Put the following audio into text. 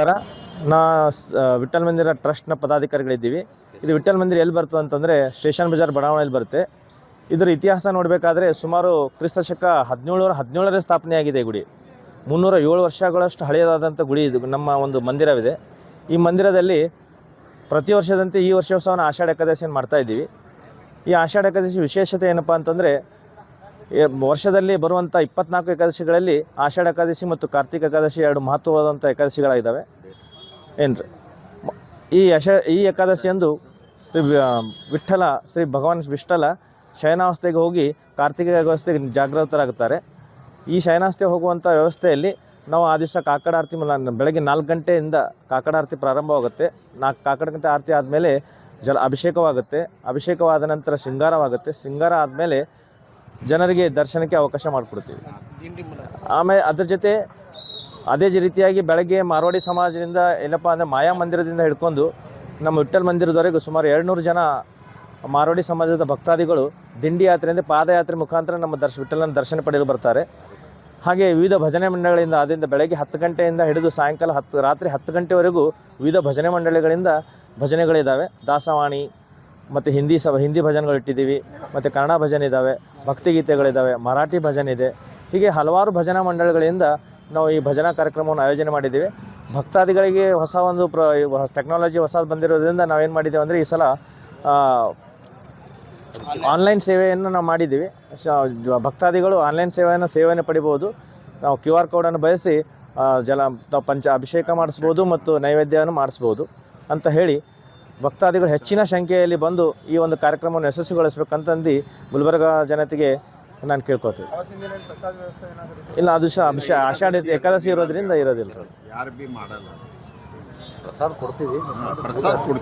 ನಮಸ್ಕಾರ ನಾ ವಿಠಲ್ ಮಂದಿರ ಟ್ರಸ್ಟ್ನ ಪದಾಧಿಕಾರಿಗಳಿದ್ದೀವಿ. ಇದು ವಿಠಲ್ ಮಂದಿರ ಎಲ್ಲಿ ಬರ್ತದೆ ಅಂತಂದರೆ ಸ್ಟೇಷನ್ ಬಜಾರ್ ಬಡಾವಣೆಯಲ್ಲಿ ಬರುತ್ತೆ. ಇದರ ಇತಿಹಾಸ ನೋಡಬೇಕಾದ್ರೆ ಸುಮಾರು ಕ್ರಿಸ್ತ ಶಕ ಹದಿನೇಳುನೂರ ಹದಿನೇಳರ ಸ್ಥಾಪನೆಯಾಗಿದೆ ಗುಡಿ. ಮುನ್ನೂರ ಏಳು ವರ್ಷಗಳಷ್ಟು ಹಳೆಯದಾದಂಥ ಗುಡಿ ಇದು, ನಮ್ಮ ಒಂದು ಮಂದಿರವಿದೆ. ಈ ಮಂದಿರದಲ್ಲಿ ಪ್ರತಿ ವರ್ಷದಂತೆ ಈ ವರ್ಷ ಸಹ ಆಷಾಢ ಏಕಾದಶಿಯನ್ನು ಮಾಡ್ತಾ ಇದ್ದೀವಿ. ಈ ಆಷಾಢ ಏಕಾದಶಿ ವಿಶೇಷತೆ ಏನಪ್ಪ ಅಂತಂದರೆ ವರ್ಷದಲ್ಲಿ ಬರುವಂಥ ಇಪ್ಪತ್ನಾಲ್ಕು ಏಕಾದಶಿಗಳಲ್ಲಿ ಆಷಾಢ ಏಕಾದಶಿ ಮತ್ತು ಕಾರ್ತಿಕ ಏಕಾದಶಿ ಎರಡು ಮಹತ್ವವಾದಂಥ ಏಕಾದಶಿಗಳಾಗಿದ್ದಾವೆ ಏನ್ರಿ? ಈ ಯಶ, ಈ ಏಕಾದಶಿಯಂದು ಶ್ರೀ ವಿಠ್ಠಲ, ಶ್ರೀ ಭಗವಾನ್ ವಿಠ್ಠಲ ಶಯನಾವಸ್ಥೆಗೆ ಹೋಗಿ ಕಾರ್ತಿಕ ವ್ಯವಸ್ಥೆಗೆ ಜಾಗೃತರಾಗುತ್ತಾರೆ. ಈ ಶಯನಾವಸ್ಥೆ ಹೋಗುವಂಥ ವ್ಯವಸ್ಥೆಯಲ್ಲಿ ನಾವು ಆ ದಿವಸ ಕಾಕಡ ಆರತಿ ಬೆಳಗ್ಗೆ ನಾಲ್ಕು ಗಂಟೆಯಿಂದ ಕಾಕಡ ಆರತಿ ಪ್ರಾರಂಭವಾಗುತ್ತೆ. ನಾಲ್ಕು ಕಾಕಡ ಗಂಟೆ ಆರತಿ ಆದಮೇಲೆ ಜಲ, ಅಭಿಷೇಕವಾಗುತ್ತೆ. ಅಭಿಷೇಕವಾದ ನಂತರ ಶೃಂಗಾರವಾಗುತ್ತೆ. ಶೃಂಗಾರ ಆದಮೇಲೆ ಜನರಿಗೆ ದರ್ಶನಕ್ಕೆ ಅವಕಾಶ ಮಾಡಿಕೊಡ್ತೀವಿ. ಆಮೇಲೆ ಅದ್ರ ಜೊತೆ ಅದೇ ರೀತಿಯಾಗಿ ಬೆಳಗ್ಗೆ ಮಾರ್ವಾಡಿ ಸಮಾಜದಿಂದ ಏನಪ್ಪ ಅಂದರೆ ಮಾಯಾ ಮಂದಿರದಿಂದ ಹಿಡ್ಕೊಂಡು ನಮ್ಮ ವಿಠ್ಠಲ್ ಮಂದಿರದವರೆಗೂ ಸುಮಾರು ಎರಡುನೂರು ಜನ ಮಾರ್ವಾಡಿ ಸಮಾಜದ ಭಕ್ತಾದಿಗಳು ದಿಂಡಿ ಯಾತ್ರೆಯಿಂದ ಪಾದಯಾತ್ರೆ ಮುಖಾಂತರ ನಮ್ಮ ದರ್ಶ ವಿಠ್ಠಲನ ದರ್ಶನ ಪಡೆಯಲು ಬರ್ತಾರೆ. ಹಾಗೆ ವಿವಿಧ ಭಜನೆ ಮಂಡಳಿಗಳಿಂದ ಅದರಿಂದ ಬೆಳಗ್ಗೆ ಹತ್ತು ಗಂಟೆಯಿಂದ ಹಿಡಿದು ಸಾಯಂಕಾಲ ಹತ್ತು ರಾತ್ರಿ ಹತ್ತು ಗಂಟೆವರೆಗೂ ವಿವಿಧ ಭಜನೆ ಮಂಡಳಿಗಳಿಂದ ಭಜನೆಗಳಿದ್ದಾವೆ. ದಾಸವಾಣಿ, ಮತ್ತು ಹಿಂದಿ ಸಭ, ಹಿಂದಿ ಭಜನೆಗಳು ಇಟ್ಟಿದ್ದೀವಿ, ಮತ್ತು ಕನ್ನಡ ಭಜನೆ ಇದ್ದಾವೆ. ಭಕ್ತಿಗೀತೆಗಳಿದ್ದಾವೆ ಮರಾಠಿ ಭಜನೆ ಇದೆ. ಹೀಗೆ ಹಲವಾರು ಭಜನಾ ಮಂಡಳಿಗಳಿಂದ ನಾವು ಈ ಭಜನಾ ಕಾರ್ಯಕ್ರಮವನ್ನು ಆಯೋಜನೆ ಮಾಡಿದ್ದೀವಿ. ಭಕ್ತಾದಿಗಳಿಗೆ ಹೊಸ ಒಂದು ಪ್ರ ಟೆಕ್ನಾಲಜಿ ಹೊಸದು ಬಂದಿರೋದ್ರಿಂದ ನಾವೇನು ಮಾಡಿದ್ದೇವೆ ಅಂದರೆ ಈ ಸಲ ಆನ್ಲೈನ್ ಸೇವೆಯನ್ನು ನಾವು ಮಾಡಿದ್ದೀವಿ. ಭಕ್ತಾದಿಗಳು ಆನ್ಲೈನ್ ಸೇವೆಯನ್ನು ಸೇವೆಯನ್ನು ಪಡಿಬೋದು. ನಾವು ಕ್ಯೂ ಆರ್ ಕೋಡನ್ನು ಬಯಸಿ ಜಲ ಪಂಚ ಅಭಿಷೇಕ ಮಾಡಿಸ್ಬೋದು ಮತ್ತು ನೈವೇದ್ಯವನ್ನು ಮಾಡಿಸ್ಬೋದು ಅಂತ ಹೇಳಿ ಭಕ್ತಾದಿಗಳು ಹೆಚ್ಚಿನ ಸಂಖ್ಯೆಯಲ್ಲಿ ಬಂದು ಈ ಒಂದು ಕಾರ್ಯಕ್ರಮವನ್ನು ಯಶಸ್ವಿಗೊಳಿಸಬೇಕಂತಂದು ಗುಲ್ಬರ್ಗ ಜನತೆಗೆ ನಾನು ಕೇಳ್ಕೊತೀನಿ ಇಲ್ಲ ಅದು ಸಹ ಅಭಿಷೇ ಆಷಾಢ ಏಕಾದಶಿ ಇರೋದ್ರಿಂದ ಇರೋದಿಲ್ಲ. ಯಾರು ಬಿ ಮಾಡಲ್ಲ. ಪ್ರಸಾದ ಕೊಡ್ತೀವಿ. ಪ್ರಸಾದ ಕೊಡ್ತೀವಿ.